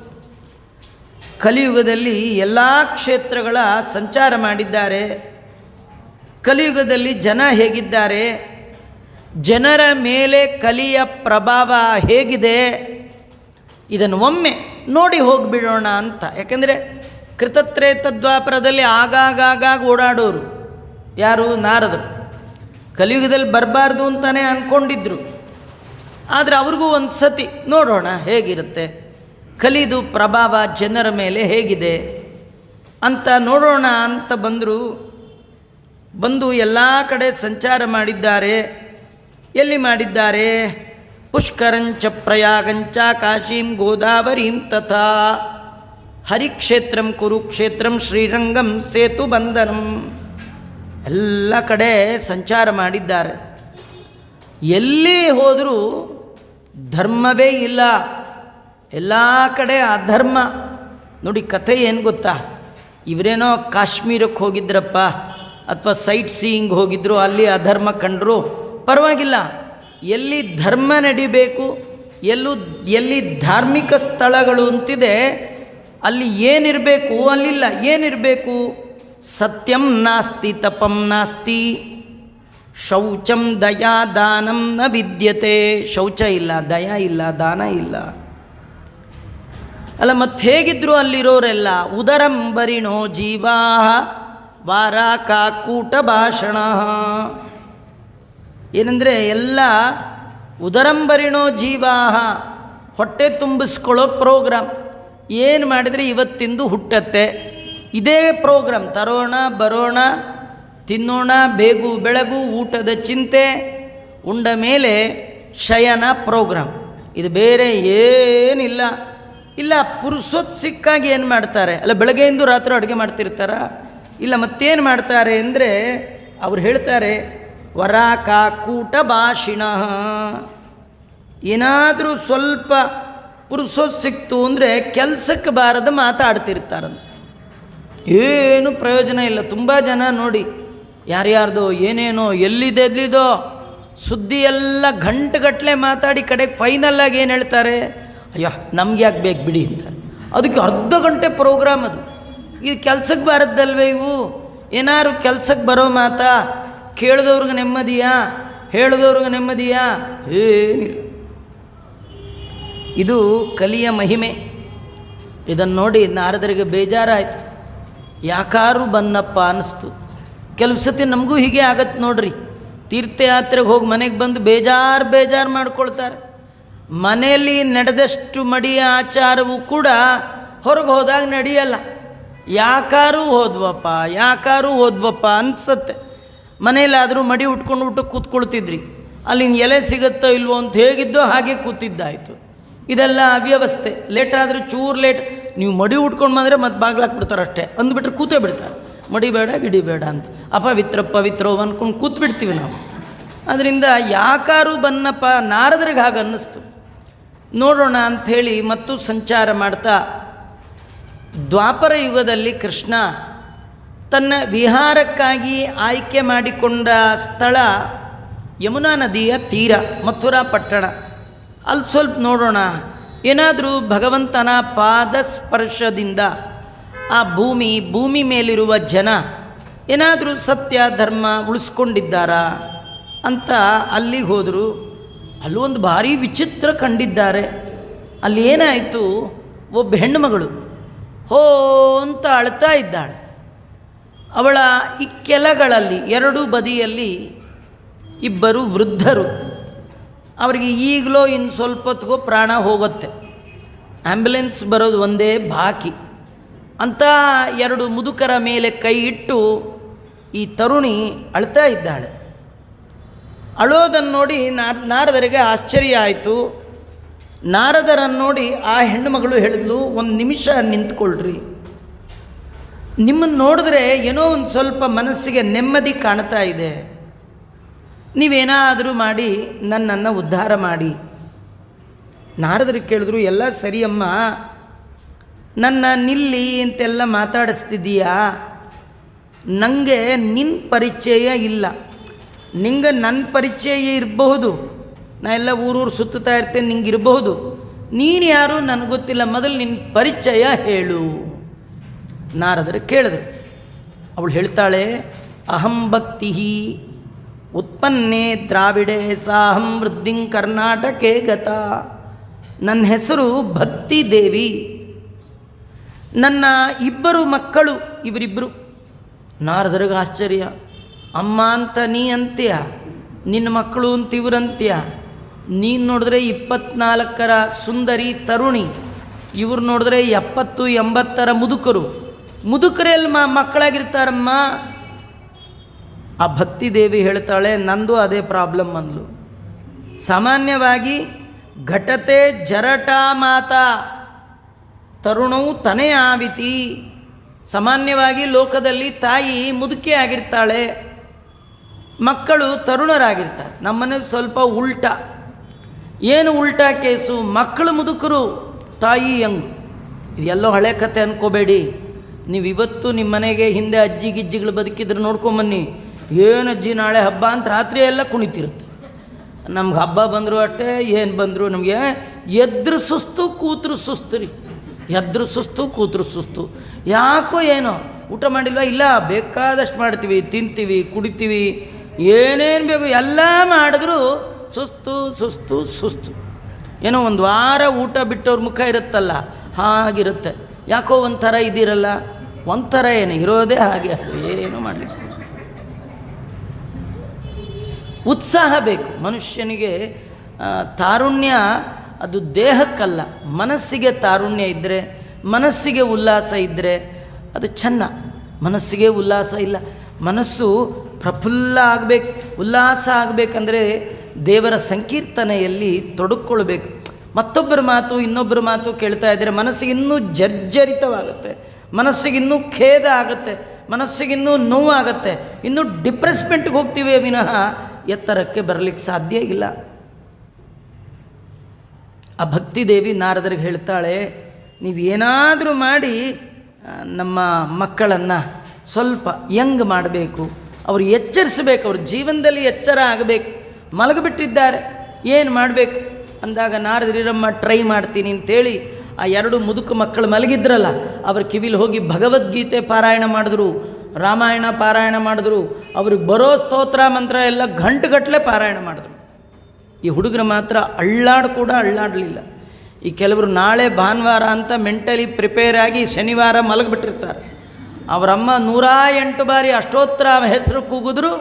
A: ಕಲಿಯುಗದಲ್ಲಿ ಎಲ್ಲ ಕ್ಷೇತ್ರಗಳ ಸಂಚಾರ ಮಾಡಿದ್ದಾರೆ. ಕಲಿಯುಗದಲ್ಲಿ ಜನ ಹೇಗಿದ್ದಾರೆ? ಜನರ ಮೇಲೆ ಕಲಿಯ ಪ್ರಭಾವ ಹೇಗಿದೆ? ಇದನ್ನು ಒಮ್ಮೆ ನೋಡಿ ಹೋಗಿಬಿಡೋಣ ಅಂತ. ಯಾಕೆಂದರೆ ಕೃತತ್ರೇತದ್ವಾಪರದಲ್ಲಿ ಆಗಾಗಾಗ ಓಡಾಡೋರು ಯಾರು? ನಾರದರು. ಕಲಿಯುಗದಲ್ಲಿ ಬರಬಾರ್ದು ಅಂತಲೇ ಅಂದ್ಕೊಂಡಿದ್ರು ಆದರೆ ಅವ್ರಿಗೂ ಒಂದು ಸತಿ ನೋಡೋಣ ಹೇಗಿರುತ್ತೆ. ಕಲಿದು ಪ್ರಭಾವ ಜನರ ಮೇಲೆ ಹೇಗಿದೆ ಅಂತ ನೋಡೋಣ ಅಂತ ಬಂದರು. ಬಂದು ಎಲ್ಲ ಕಡೆ ಸಂಚಾರ ಮಾಡಿದ್ದಾರೆ. ಎಲ್ಲಿ ಮಾಡಿದ್ದಾರೆ? ಪುಷ್ಕರಂಚ ಪ್ರಯಾಗಂಚ ಕಾಶೀಂ ಗೋದಾವರೀಂ ತಥಾ. ಹರಿಕ್ಷೇತ್ರಂ ಕುರುಕ್ಷೇತ್ರಂ ಶ್ರೀರಂಗಂ ಸೇತು ಬಂಧನಂ. ಎಲ್ಲ ಕಡೆ ಸಂಚಾರ ಮಾಡಿದ್ದಾರೆ. ಎಲ್ಲಿ ಹೋದರೂ ಧರ್ಮವೇ ಇಲ್ಲ. ಎಲ್ಲ ಕಡೆ ಅಧರ್ಮ. ನೋಡಿ ಕಥೆ ಏನು ಗೊತ್ತಾ? ಇವರೇನೋ ಕಾಶ್ಮೀರಕ್ಕೆ ಹೋಗಿದ್ರಪ್ಪ, ಅಥವಾ ಸೈಟ್ ಸೀಯಿಂಗ್ ಹೋಗಿದ್ರು, ಅಲ್ಲಿ ಅಧರ್ಮ ಕಂಡರು, ಪರವಾಗಿಲ್ಲ. ಎಲ್ಲಿ ಧರ್ಮ ನಡಿಬೇಕು, ಎಲ್ಲೂ, ಎಲ್ಲಿ ಧಾರ್ಮಿಕ ಸ್ಥಳಗಳು ಅಂತಿದೆ, ಅಲ್ಲಿ ಏನಿರಬೇಕು, ಅಲ್ಲಿಲ್ಲ, ಏನಿರಬೇಕು? ಸತ್ಯಂ ನಾಸ್ತಿ, ತಪಂ ನಾಸ್ತಿ. ಶೌಚಂ ದಯಾ ದಾನಂ ನ ವಿದ್ಯತೆ. ಶೌಚ ಇಲ್ಲ, ದಯ ಇಲ್ಲ, ದಾನ ಇಲ್ಲ. ಅಲ್ಲ, ಮತ್ತೆ ಹೇಗಿದ್ರು ಅಲ್ಲಿರೋರೆಲ್ಲ ಉದರಂಬರಿಣೋ ಜೀವಾ ವಾರ ಕಾಕೂಟ ಭಾಷಣ. ಏನಂದರೆ, ಎಲ್ಲ ಉದರಂಬರಿಣೋ ಜೀವಾಹ ಹೊಟ್ಟೆ ತುಂಬಿಸ್ಕೊಳ್ಳೋ ಪ್ರೋಗ್ರಾಮ್. ಏನು ಮಾಡಿದರೆ ಇವತ್ತಿಂದು ಹುಟ್ಟತ್ತೆ? ಇದೇ ಪ್ರೋಗ್ರಾಮ್ ತರೋಣ, ಬರೋಣ, ತಿನ್ನೋಣ, ಬೇಗು ಬೆಳಗು, ಊಟದ ಚಿಂತೆ, ಉಂಡ ಮೇಲೆ ಶಯನ ಪ್ರೋಗ್ರಾಮ್ ಇದು ಬೇರೆ ಏನಿಲ್ಲ. ಇಲ್ಲ ಪುರುಷೊತ್ ಸಿಕ್ಕಾಗಿ ಏನು ಮಾಡ್ತಾರೆ? ಅಲ್ಲ, ಬೆಳಗ್ಗೆಯಿಂದ ರಾತ್ರಿ ಅಡುಗೆ ಮಾಡ್ತಿರ್ತಾರ? ಇಲ್ಲ, ಮತ್ತೇನು ಮಾಡ್ತಾರೆ ಅಂದರೆ ಅವ್ರು ಹೇಳ್ತಾರೆ, ವರ ಕಾಕೂಟ ಭಾಷಿಣ. ಏನಾದರೂ ಸ್ವಲ್ಪ ಪುರುಷೊತ್ ಸಿಕ್ತು ಅಂದರೆ ಕೆಲಸಕ್ಕೆ ಬಾರದ ಮಾತಾಡ್ತಿರ್ತಾರಂತ. ಏನು ಪ್ರಯೋಜನ ಇಲ್ಲ. ತುಂಬ ಜನ ನೋಡಿ, ಯಾರ್ಯಾರ್ದು, ಏನೇನೋ, ಎಲ್ಲಿದೆ ಎಲ್ಲಿದೋ ಸುದ್ದಿ ಎಲ್ಲ ಗಂಟೆಗಟ್ಟಲೆ ಮಾತಾಡಿ ಕಡೆಗೆ ಫೈನಲ್ಲಾಗಿ ಏನು ಹೇಳ್ತಾರೆ? ಅಯ್ಯೋ, ನಮ್ಗೆ ಯಾಕೆ ಬೇಕು ಬಿಡಿ ಅಂತಾರೆ ಅದಕ್ಕೆ ಅರ್ಧ ಗಂಟೆ ಪ್ರೋಗ್ರಾಮ್ ಅದು. ಇದು ಕೆಲ್ಸಕ್ಕೆ ಬಾರದ್ದಲ್ವೇ ಇವು? ಏನಾರು ಕೆಲ್ಸಕ್ಕೆ ಬರೋ ಮಾತಾ? ಕೇಳಿದವ್ರಿಗೆ ನೆಮ್ಮದಿಯಾ? ಹೇಳಿದವ್ರಿಗೆ ನೆಮ್ಮದಿಯಾ? ಏನಿಲ್ಲ. ಇದು ಕಲಿಯ ಮಹಿಮೆ. ಇದನ್ನು ನೋಡಿ ನಾರದರಿಗೆ ಬೇಜಾರಾಯಿತು. ಯಾಕಾರು ಬನ್ನಪ್ಪ ಅನ್ನಿಸ್ತು. ಕೆಲವು ಸತಿ ನಮಗೂ ಹೀಗೆ ಆಗತ್ತೆ ನೋಡ್ರಿ. ತೀರ್ಥಯಾತ್ರೆಗೆ ಹೋಗಿ ಮನೆಗೆ ಬಂದು ಬೇಜಾರು ಬೇಜಾರು ಮಾಡ್ಕೊಳ್ತಾರೆ. ಮನೆಯಲ್ಲಿ ನಡೆದಷ್ಟು ಮಡಿಯ ಆಚಾರವು ಕೂಡ ಹೊರಗೆ ಹೋದಾಗ ನಡೆಯಲ್ಲ. ಯಾಕಾರು ಹೋದ್ವಪ್ಪ ಯಾಕಾರು ಹೋದ್ವಪ್ಪ ಅನಿಸತ್ತೆ. ಮನೆಯಲ್ಲಾದರೂ ಮಡಿ ಉಟ್ಕೊಂಡು ಊಟ ಕೂತ್ಕೊಳ್ತಿದ್ರಿ. ಅಲ್ಲಿನ ಎಲೆ ಸಿಗುತ್ತೋ ಇಲ್ವೋ ಅಂತ ಹೇಗಿದ್ದೋ ಹಾಗೆ ಕೂತಿದ್ದಾಯಿತು. ಇದೆಲ್ಲ ಅವ್ಯವಸ್ಥೆ. ಲೇಟ್ ಆದರೂ ಚೂರು ಲೇಟ್ ನೀವು ಮಡಿ ಉಟ್ಕೊಂಡು ಬಂದರೆ ಮತ್ತೆ ಬಾಗ್ಲಾಕ್ಬಿಡ್ತಾರೆ ಅಷ್ಟೇ. ಅಂದ್ಬಿಟ್ರೆ ಕೂತೇ ಬಿಡ್ತಾರೆ. ಮಡಿ ಬೇಡ, ಗಿಡಿ ಬೇಡ ಅಂತ. ಅಪವಿತ್ರ ಪವಿತ್ರೋ ಅಂದ್ಕೊಂಡು ಕೂತ್ ಬಿಡ್ತೀವಿ ನಾವು. ಅದರಿಂದ ಯಾಕಾರು ಬನ್ನಪ್ಪ ನಾರದ್ರಿಗೆ ಹಾಗೆ ಅನ್ನಿಸ್ತು. ನೋಡೋಣ ಅಂಥೇಳಿ ಮತ್ತು ಸಂಚಾರ ಮಾಡ್ತಾ ದ್ವಾಪರ ಯುಗದಲ್ಲಿ ಕೃಷ್ಣ ತನ್ನ ವಿಹಾರಕ್ಕಾಗಿ ಆಯ್ಕೆ ಮಾಡಿಕೊಂಡ ಸ್ಥಳ ಯಮುನಾ ನದಿಯ ತೀರ, ಮಥುರಾ ಪಟ್ಟಣ. ಅಲ್ಲಿ ಸ್ವಲ್ಪ ನೋಡೋಣ. ಏನಾದರೂ ಭಗವಂತನ ಪಾದ ಸ್ಪರ್ಶದಿಂದ ಆ ಭೂಮಿ ಭೂಮಿ ಮೇಲಿರುವ ಜನ ಏನಾದರೂ ಸತ್ಯ, ಧರ್ಮ ಉಳಿಸ್ಕೊಂಡಿದ್ದಾರಾ ಅಂತ ಅಲ್ಲಿಗೆ ಹೋದರು. ಅಲ್ಲೊಂದು ಭಾರಿ ವಿಚಿತ್ರ ಕಂಡಿದ್ದಾರೆ. ಅಲ್ಲಿ ಏನಾಯಿತು? ಒಬ್ಬ ಹೆಣ್ಣುಮಗಳು ಹೋ ಅಂತ ಅಳ್ತಾ ಇದ್ದಾಳೆ. ಅವಳ ಇಕ್ಕೆಲಗಳಲ್ಲಿ, ಎರಡು ಬದಿಯಲ್ಲಿ ಇಬ್ಬರು ವೃದ್ಧರು. ಅವರಿಗೆ ಈಗಲೋ ಇನ್ನು ಸ್ವಲ್ಪ ಹೊತ್ತಿಗೂ ಪ್ರಾಣ ಹೋಗುತ್ತೆ. ಆ್ಯಂಬುಲೆನ್ಸ್ ಬರೋದು ಒಂದೇ ಬಾಕಿ. ಅಂತ ಎರಡು ಮುದುಕರ ಮೇಲೆ ಕೈ ಇಟ್ಟು ಈ ತರುಣಿ ಅಳ್ತಾ ಇದ್ದಾಳೆ. ಅಳೋದನ್ನು ನೋಡಿ ನಾರ್, ನಾರದರಿಗೆ ಆಶ್ಚರ್ಯ ಆಯಿತು. ನಾರದರನ್ನು ನೋಡಿ ಆ ಹೆಣ್ಣುಮಗಳು ಹೇಳಿದ್ಲು, ಒಂದು ನಿಮಿಷ ನಿಂತ್ಕೊಳ್ರಿ. ನಿಮ್ಮನ್ನು ನೋಡಿದ್ರೆ ಏನೋ ಒಂದು ಸ್ವಲ್ಪ ಮನಸ್ಸಿಗೆ ನೆಮ್ಮದಿ ಕಾಣ್ತಾ ಇದೆ. ನೀವೇನಾದರೂ ಮಾಡಿ ನನ್ನನ್ನು ಉದ್ಧಾರ ಮಾಡಿ. ನಾರದರು ಕೇಳಿದ್ರು, ಎಲ್ಲ ಸರಿಯಮ್ಮ. ನನ್ನ ನಿಲ್ಲಿ ಅಂತೆಲ್ಲ ಮಾತಾಡಿಸ್ತಿದ್ದೀಯಾ? ನನಗೆ ನಿನ್ನ ಪರಿಚಯ ಇಲ್ಲ. ನಿಂಗೆ ನನ್ನ ಪರಿಚಯ ಇರಬಹುದು. ನಾ ಎಲ್ಲ ಊರೂರು ಸುತ್ತುತ್ತಾ ಇರ್ತೇನೆ, ನಿಂಗೆ ಇರಬಹುದು. ನೀನು ಯಾರು ನನಗೆ ಗೊತ್ತಿಲ್ಲ. ಮೊದಲು ನಿನ್ನ ಪರಿಚಯ ಹೇಳು. ನಾರದರು ಕೇಳಿದ್ರು. ಅವಳು ಹೇಳ್ತಾಳೆ, ಅಹಂ ಭಕ್ತಿ ಉತ್ಪನ್ನೇ ದ್ರಾವಿಡೆ ಸಾಹಂ ವೃದ್ಧಿಂ ಕರ್ನಾಟಕೆ ಗತ. ನನ್ನ ಹೆಸರು ಭಕ್ತಿ ದೇವಿ. ನನ್ನ ಇಬ್ಬರು ಮಕ್ಕಳು ಇವರಿಬ್ಬರು ನಾರದರಿಗೆ ಆಶ್ಚರ್ಯ. ಅಮ್ಮ ಅಂತ ನೀ ಅಂತ್ಯ, ನಿನ್ನ ಮಕ್ಕಳು ಅಂತ ಇವರಂತ್ಯ. ನೀನು ನೋಡಿದ್ರೆ ಇಪ್ಪತ್ನಾಲ್ಕರ ಸುಂದರಿ ತರುಣಿ, ಇವ್ರು ನೋಡಿದ್ರೆ ಎಪ್ಪತ್ತು ಎಂಬತ್ತರ ಮುದುಕರು. ಮುದುಕರೆಲ್ಲಿ ಮಕ್ಕಳಾಗಿರ್ತಾರಮ್ಮ. ಆ ಭಕ್ತಿ ದೇವಿ ಹೇಳ್ತಾಳೆ, ನಂದು ಅದೇ ಪ್ರಾಬ್ಲಮ್ ಅಂದ್ಲು. ಸಾಮಾನ್ಯವಾಗಿ ಘಟತೆ ಜರಟ ಮಾತಾ, ತರುಣವು ತನೇ ಆವಿತಿ. ಸಾಮಾನ್ಯವಾಗಿ ಲೋಕದಲ್ಲಿ ತಾಯಿ ಮುದುಕಿ ಆಗಿರ್ತಾಳೆ, ಮಕ್ಕಳು ತರುಣರಾಗಿರ್ತಾರೆ. ನಮ್ಮನೆ ಸ್ವಲ್ಪ ಉಲ್ಟ. ಏನು ಉಲ್ಟಾ ಕೇಸು? ಮಕ್ಕಳು ಮುದುಕರು, ತಾಯಿ ಯಂಗ್ ಇದೆಲ್ಲೋ ಹಳೆ ಕತೆ ಅಂದ್ಕೋಬೇಡಿ ನೀವು ಇವತ್ತು ನಿಮ್ಮ ಮನೆಗೆ ಹಿಂದೆ ಅಜ್ಜಿ ಗಿಜ್ಜಿಗಳು ಬದುಕಿದ್ರೆ ನೋಡ್ಕೊಂಬನ್ನಿ. ಏನು ಅಜ್ಜಿ, ನಾಳೆ ಹಬ್ಬ ಅಂತ ರಾತ್ರಿ ಎಲ್ಲ ಕುಣಿತಿರುತ್ತೆ. ನಮ್ಗೆ ಹಬ್ಬ ಬಂದರು ಅಷ್ಟೇ ಏನು ಬಂದರೂ ನಮಗೆ, ಎದ್ರು ಸುಸ್ತು, ಕೂತರು ಸುಸ್ತು ರೀ. ಎದ್ರು ಸುಸ್ತು, ಕೂತರು ಸುಸ್ತು. ಯಾಕೋ ಏನೋ, ಊಟ ಮಾಡಿಲ್ವಾ? ಇಲ್ಲ, ಬೇಕಾದಷ್ಟು ಮಾಡ್ತೀವಿ, ತಿಂತೀವಿ, ಕುಡಿತೀವಿ. ಏನೇನು ಬೇಕು, ಎಲ್ಲ ಮಾಡಿದ್ರೂ ಸುಸ್ತು ಸುಸ್ತು ಸುಸ್ತು. ಏನೋ ಒಂದು ವಾರ ಊಟ ಬಿಟ್ಟವ್ರ ಮುಖ ಇರುತ್ತಲ್ಲ, ಹಾಗಿರುತ್ತೆ. ಯಾಕೋ ಒಂಥರ ಇದಿರಲ್ಲ ಒಂಥರ ಏನು, ಇರೋದೇ ಹಾಗೆ, ಅದು ಏನು ಮಾಡಲಿಕ್ಕೆ ಸಾಧ್ಯ. ಉತ್ಸಾಹ ಬೇಕು. ಮನುಷ್ಯನಿಗೆ ತಾರುಣ್ಯ ಅದು ದೇಹಕ್ಕಲ್ಲ. ಮನಸ್ಸಿಗೆ ತಾರುಣ್ಯ ಇದ್ದರೆ ಮನಸ್ಸಿಗೆ ಉಲ್ಲಾಸ ಇದ್ದರೆ ಅದು ಚೆನ್ನ ಮನಸ್ಸಿಗೆ ಉಲ್ಲಾಸ ಇಲ್ಲ. ಮನಸ್ಸು ಪ್ರಫುಲ್ಲ ಆಗಬೇಕು. ಉಲ್ಲಾಸ ಆಗಬೇಕಂದ್ರೆ ದೇವರ ಸಂಕೀರ್ತನೆಯಲ್ಲಿ ತೊಡಕ್ಕೊಳ್ಬೇಕು ಮತ್ತೊಬ್ಬರ ಮಾತು, ಇನ್ನೊಬ್ಬರ ಮಾತು ಕೇಳ್ತಾ ಇದ್ದರೆ ಮನಸ್ಸಿಗೆ ಇನ್ನೂ ಜರ್ಜರಿತವಾಗುತ್ತೆ. ಮನಸ್ಸಿಗೆ ಇನ್ನೂ ಖೇದ ಆಗುತ್ತೆ. ಮನಸ್ಸಿಗೆ ಇನ್ನೂ ನೋವಾಗುತ್ತೆ ಇನ್ನೂ ಡಿಪ್ರೆಸ್ಮೆಂಟ್ಗೆ ಹೋಗ್ತೀವಿ ವಿನಃ ಎತ್ತರಕ್ಕೆ ಬರಲಿಕ್ಕೆ ಸಾಧ್ಯ ಇಲ್ಲ. ಆ ಭಕ್ತಿ ದೇವಿ ನಾರದರಿಗೆ ಹೇಳ್ತಾಳೆ, ನೀವು ಏನಾದರೂ ಮಾಡಿ ನಮ್ಮ ಮಕ್ಕಳನ್ನು ಸ್ವಲ್ಪ ಯಂಗ್ ಮಾಡಬೇಕು. ಅವರು ಎಚ್ಚರಿಸಬೇಕು, ಅವ್ರ ಜೀವನದಲ್ಲಿ ಎಚ್ಚರ ಆಗಬೇಕು. ಮಲಗಿಬಿಟ್ಟಿದ್ದಾರೆ, ಏನು ಮಾಡಬೇಕು? ಅಂದಾಗ ನಾರದರಿರಮ್ಮ ಟ್ರೈ ಮಾಡ್ತೀನಿ ಅಂತೇಳಿ ಆ ಎರಡು ಮುದುಕು ಮಕ್ಕಳು ಮಲಗಿದ್ರಲ್ಲ, ಅವ್ರ ಕಿವಿಲಿ ಹೋಗಿ ಭಗವದ್ಗೀತೆ ಪಾರಾಯಣ ಮಾಡಿದ್ರು, ರಾಮಾಯಣ ಪಾರಾಯಣ ಮಾಡಿದ್ರು ಅವ್ರಿಗೆ ಬರೋ ಸ್ತೋತ್ರ ಮಂತ್ರ ಎಲ್ಲ ಗಂಟುಗಟ್ಟಲೆ ಪಾರಾಯಣ ಮಾಡಿದ್ರು. ಈ ಹುಡುಗರು ಮಾತ್ರ ಅಳ್ಳಾಡು ಕೂಡ ಅಳ್ಳಾಡಲಿಲ್ಲ. ಈ ಕೆಲವರು ನಾಳೆ ಭಾನುವಾರ ಅಂತ ಮೆಂಟಲಿ ಪ್ರಿಪೇರ್ ಆಗಿ ಶನಿವಾರ ಮಲಗಿಬಿಟ್ಟಿರ್ತಾರೆ. ಅವರಮ್ಮ ನೂರ ಎಂಟು ಬಾರಿ ಅಷ್ಟೋತ್ತರ ಹೆಸರು ಕೂಗಿದ್ರು,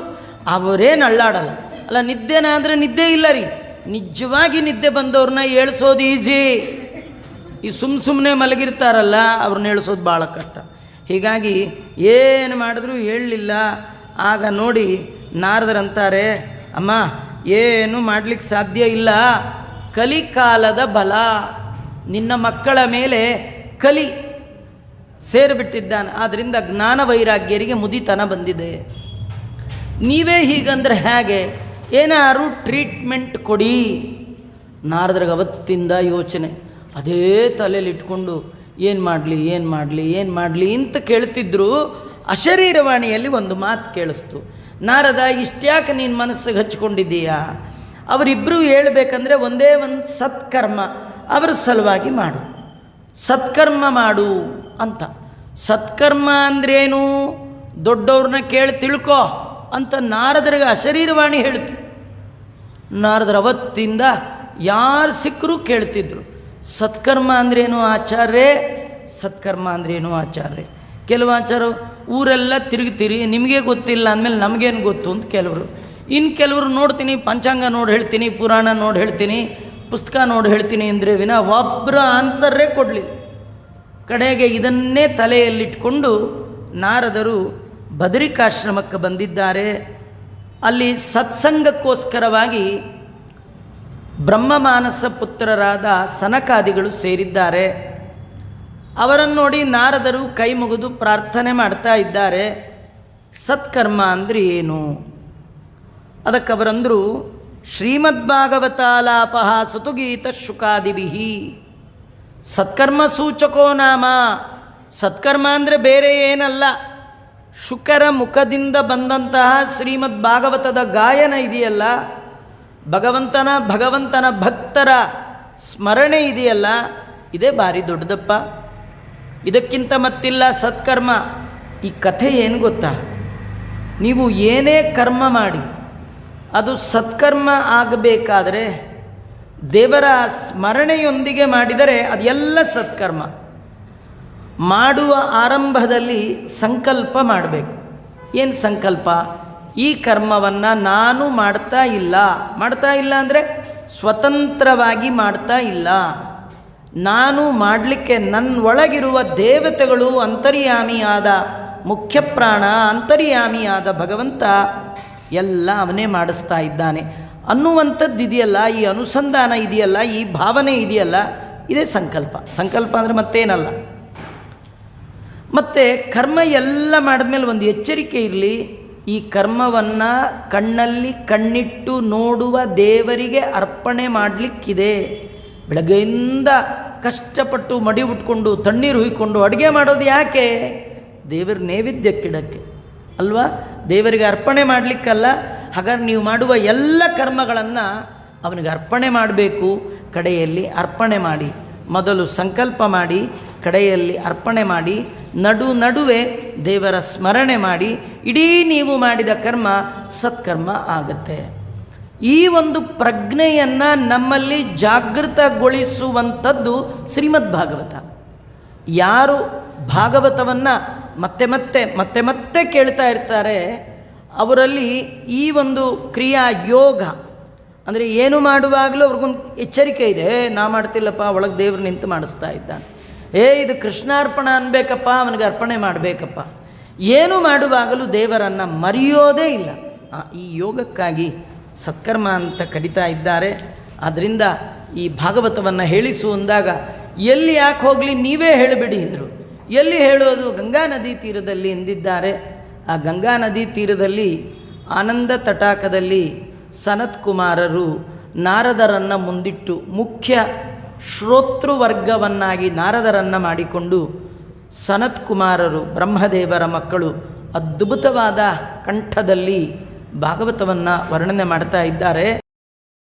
A: ಅವರೇನು ಅಳ್ಳಾಡಲ್ಲ. ಅಲ್ಲ, ನಿದ್ದೆನ ಅಂದರೆ ನಿದ್ದೆ ಇಲ್ಲ ರೀ. ನಿಜವಾಗಿ ನಿದ್ದೆ ಬಂದವ್ರನ್ನ ಏಳ್ಸೋದು ಈಸಿ ಈ ಸುಮ್ಮ ಸುಮ್ಮನೆ ಮಲಗಿರ್ತಾರಲ್ಲ, ಅವ್ರನ್ನ ಏಳ್ಸೋದು ಭಾಳ ಕಷ್ಟ. ಹೀಗಾಗಿ ಏನು ಮಾಡಿದ್ರು ಹೇಳಲಿಲ್ಲ ಆಗ ನೋಡಿ ನಾರದರಂತಾರೆ, ಅಮ್ಮ, ಏನು ಮಾಡಲಿಕ್ಕೆ ಸಾಧ್ಯ ಇಲ್ಲ? ಕಲಿಕಾಲದ ಬಲ. ನಿನ್ನ ಮಕ್ಕಳ ಮೇಲೆ ಕಲಿ ಸೇರಿಬಿಟ್ಟಿದ್ದಾನೆ. ಆದ್ದರಿಂದ ಜ್ಞಾನ ವೈರಾಗ್ಯರಿಗೆ ಮುದಿತನ ಬಂದಿದೆ. ನೀವೇ ಹೀಗಂದ್ರೆ ಹೇಗೆ? ಏನಾರು ಟ್ರೀಟ್ಮೆಂಟ್ ಕೊಡಿ. ನಾರದ್ರಿಗೆ ಅವತ್ತಿಂದ ಯೋಚನೆ. ಅದೇ ತಲೆಯಲ್ಲಿ ಇಟ್ಕೊಂಡು, ಏನು ಮಾಡಲಿ ಏನು ಮಾಡಲಿ ಏನು ಮಾಡಲಿ? ಅಂತ ಕೇಳ್ತಿದ್ರು. ಅಶರೀರವಾಣಿಯಲ್ಲಿ ಒಂದು ಮಾತು ಕೇಳಿಸ್ತು. ನಾರದ, ಇಷ್ಟ್ಯಾಕೆ ನೀನು ಮನಸ್ಸಿಗೆ ಹಚ್ಕೊಂಡಿದ್ದೀಯಾ? ಅವರಿಬ್ಬರು ಹೇಳಬೇಕಂದ್ರೆ ಒಂದೇ ಒಂದು ಸತ್ಕರ್ಮ ಅವರ ಸಲುವಾಗಿ ಮಾಡು. ಸತ್ಕರ್ಮ ಮಾಡು ಅಂತ. ಸತ್ಕರ್ಮ ಅಂದ್ರೇನು? ದೊಡ್ಡವ್ರನ್ನ ಕೇಳಿ ತಿಳ್ಕೊ ಅಂತ ನಾರದರಿಗೆ ಅಶರೀರವಾಣಿ ಹೇಳ್ತು. ನಾರದ್ರ ಅವತ್ತಿಂದ ಯಾರು ಸಿಕ್ಕರೂ ಕೇಳ್ತಿದ್ರು. ಸತ್ಕರ್ಮ ಅಂದ್ರೇನು ಆಚಾರ್ಯ ಸತ್ಕರ್ಮ ಅಂದ್ರೇನು ಆಚಾರ್ಯ ಕೆಲವು ಆಚಾರ ಊರೆಲ್ಲ ತಿರುಗ್ತೀರಿ, ನಿಮಗೆ ಗೊತ್ತಿಲ್ಲ ಅಂದಮೇಲೆ ನಮಗೇನು ಗೊತ್ತು ಅಂತ ಕೆಲವರು. ಇನ್ನು ಕೆಲವರು ನೋಡ್ತೀನಿ, ಪಂಚಾಂಗ ನೋಡಿ ಹೇಳ್ತೀನಿ, ಪುರಾಣ ನೋಡಿ ಹೇಳ್ತೀನಿ, ಪುಸ್ತಕ ನೋಡಿ ಹೇಳ್ತೀನಿ ಅಂದರೆ ವಿನ ಒಬ್ಬರ ಆನ್ಸರೇ ಕೊಡಲಿ. ಕಡೆಗೆ ಇದನ್ನೇ ತಲೆಯಲ್ಲಿಟ್ಕೊಂಡು ನಾರದರು ಬದರಿಕಾಶ್ರಮಕ್ಕೆ ಬಂದಿದ್ದಾರೆ. ಅಲ್ಲಿ ಸತ್ಸಂಗಕ್ಕೋಸ್ಕರವಾಗಿ ಬ್ರಹ್ಮಮಾನಸ ಪುತ್ರರಾದ ಸನಕಾದಿಗಳು ಸೇರಿದ್ದಾರೆ. ಅವರನ್ನು ನೋಡಿ ನಾರದರು ಕೈ ಮುಗಿದು ಪ್ರಾರ್ಥನೆ ಮಾಡ್ತಾ ಇದ್ದಾರೆ. ಸತ್ಕರ್ಮ ಅಂದರೆ ಏನು? ಅದಕ್ಕೆ ಅವರಂದರು ಶ್ರೀಮದ್ಭಾಗವತಾಲಾಪ ಸುತುಗೀತ ಶುಕಾದಿಭಿ ಸತ್ಕರ್ಮ ಸೂಚಕೋ ನಾಮ. ಸತ್ಕರ್ಮ ಅಂದರೆ ಬೇರೆ ಏನಲ್ಲ. ಶುಕರ ಮುಖದಿಂದ ಬಂದಂತಹ ಶ್ರೀಮದ್ ಭಾಗವತದ ಗಾಯನ ಇದೆಯಲ್ಲ? ಭಗವಂತನ ಭಗವಂತನ ಭಕ್ತರ ಸ್ಮರಣೆ ಇದೆಯಲ್ಲ? ಇದೇ ಭಾರಿ ದೊಡ್ಡದಪ್ಪ. ಇದಕ್ಕಿಂತ ಮತ್ತಿಲ್ಲ ಸತ್ಕರ್ಮ. ಈ ಕಥೆ ಏನು ಗೊತ್ತಾ? ನೀವು ಏನೇ ಕರ್ಮ ಮಾಡಿ, ಅದು ಸತ್ಕರ್ಮ ಆಗಬೇಕಾದರೆ ದೇವರ ಸ್ಮರಣೆಯೊಂದಿಗೆ ಮಾಡಿದರೆ ಅದೆಲ್ಲ ಸತ್ಕರ್ಮ. ಮಾಡುವ ಆರಂಭದಲ್ಲಿ ಸಂಕಲ್ಪ ಮಾಡಬೇಕು. ಏನು ಸಂಕಲ್ಪ? ಈ ಕರ್ಮವನ್ನು ನಾನು ಮಾಡ್ತಾ ಇಲ್ಲ. ಮಾಡ್ತಾ ಇಲ್ಲ ಅಂದರೆ ಸ್ವತಂತ್ರವಾಗಿ ಮಾಡ್ತಾ ಇಲ್ಲ. ನಾನು ಮಾಡಲಿಕ್ಕೆ ನನ್ನ ಒಳಗಿರುವ ದೇವತೆಗಳು ಅಂತರ್ಯಾಮಿಯಾದ ಮುಖ್ಯ ಪ್ರಾಣ ಅಂತರ್ಯಾಮಿಯಾದ ಭಗವಂತ ಎಲ್ಲ ಅವನೇ ಮಾಡಿಸ್ತಾ ಇದ್ದಾನೆ. ಅನ್ನುವಂಥದ್ದು ಇದೆಯಲ್ಲ ಈ ಅನುಸಂಧಾನ ಇದೆಯಲ್ಲ, ಈ ಭಾವನೆ ಇದೆಯಲ್ಲ, ಇದೇ ಸಂಕಲ್ಪ. ಸಂಕಲ್ಪ ಅಂದರೆ ಮತ್ತೇನಲ್ಲ. ಮತ್ತು ಕರ್ಮ ಎಲ್ಲ ಮಾಡಿದ್ಮೇಲೆ ಒಂದು ಎಚ್ಚರಿಕೆ ಇರಲಿ, ಈ ಕರ್ಮವನ್ನು ಕಣ್ಣಲ್ಲಿ ಕಣ್ಣಿಟ್ಟು ನೋಡುವ ದೇವರಿಗೆ ಅರ್ಪಣೆ ಮಾಡಲಿಕ್ಕಿದೆ. ಬೆಳಗ್ಗೆಯಿಂದ ಕಷ್ಟಪಟ್ಟು ಮಡಿ ಉಟ್ಕೊಂಡು, ತಣ್ಣೀರು ಹುಯ್ಕೊಂಡು ಅಡುಗೆ ಮಾಡೋದು ಯಾಕೆ? ದೇವರ ನೈವೇದ್ಯಕ್ಕಿಡಕ್ಕೆ. ಅಲ್ವಾ? ದೇವರಿಗೆ ಅರ್ಪಣೆ ಮಾಡಲಿಕ್ಕಲ್ಲ. ಹಾಗಾದ್ರೆ ನೀವು ಮಾಡುವ ಎಲ್ಲ ಕರ್ಮಗಳನ್ನು ಅವನಿಗೆ ಅರ್ಪಣೆ ಮಾಡಬೇಕು. ಕಡೆಯಲ್ಲಿ ಅರ್ಪಣೆ ಮಾಡಿ, ಮೊದಲು ಸಂಕಲ್ಪ ಮಾಡಿ, ಕಡೆಯಲ್ಲಿ ಅರ್ಪಣೆ ಮಾಡಿ, ನಡು ನಡುವೆ ದೇವರ ಸ್ಮರಣೆ ಮಾಡಿ, ಇಡೀ ನೀವು ಮಾಡಿದ ಕರ್ಮ ಸತ್ಕರ್ಮ ಆಗುತ್ತೆ. ಈ ಒಂದು ಪ್ರಜ್ಞೆಯನ್ನು ನಮ್ಮಲ್ಲಿ ಜಾಗೃತಗೊಳಿಸುವಂಥದ್ದು ಶ್ರೀಮದ್ ಭಾಗವತ. ಯಾರು ಭಾಗವತವನ್ನು ಮತ್ತೆ ಮತ್ತೆ ಮತ್ತೆ ಮತ್ತೆ ಕೇಳ್ತಾ ಇರ್ತಾರೆ ಅವರಲ್ಲಿ ಈ ಒಂದು ಕ್ರಿಯಾ ಯೋಗ ಅಂದರೆ ಏನು ಮಾಡುವಾಗಲೂ ಅವ್ರಿಗೊಂದು ಎಚ್ಚರಿಕೆ ಇದೆ "ಏ, ನಾ ಮಾಡ್ತಿಲ್ಲಪ್ಪ ಒಳಗೆ ದೇವ್ರು ನಿಂತು ಮಾಡಿಸ್ತಾ ಇದ್ದಾನೆ. ಏ ಇದು ಕೃಷ್ಣಾರ್ಪಣ ಅನ್ಬೇಕಪ್ಪ ಅವನಿಗೆ ಅರ್ಪಣೆ ಮಾಡಬೇಕಪ್ಪ. ಏನು ಮಾಡುವಾಗಲೂ ದೇವರನ್ನು ಮರೆಯೋದೇ ಇಲ್ಲ. ಈ ಯೋಗಕ್ಕಾಗಿ ಸತ್ಕರ್ಮ ಅಂತ ಕರಿತಾ ಇದ್ದಾರೆ. ಆದ್ದರಿಂದ ಈ ಭಾಗವತವನ್ನು ಹೇಳಿಸು ಅಂದಾಗ, ಎಲ್ಲಿ ಯಾಕೆ ಹೋಗಲಿ ನೀವೇ ಹೇಳಿಬಿಡಿ ಅಂದರು. ಎಲ್ಲಿ ಹೇಳೋದು ಗಂಗಾ ನದಿ ತೀರದಲ್ಲಿ ಎಂದಿದ್ದಾರೆ. ಆ ಗಂಗಾ ನದಿ ತೀರದಲ್ಲಿ ಆನಂದ ತಟಾಕದಲ್ಲಿ ಸನತ್ ಕುಮಾರರು ನಾರದರನ್ನು ಮುಂದಿಟ್ಟು ಮುಖ್ಯ ಶ್ರೋತೃವರ್ಗವನ್ನಾಗಿ ನಾರದರನ್ನು ಮಾಡಿಕೊಂಡು ಸನತ್ ಕುಮಾರರು ಬ್ರಹ್ಮದೇವರ ಮಕ್ಕಳು ಅದ್ಭುತವಾದ ಕಂಠದಲ್ಲಿ ಭಾಗವತವನ್ನು ವರ್ಣನೆ ಮಾಡ್ತಾ ಇದ್ದಾರೆ.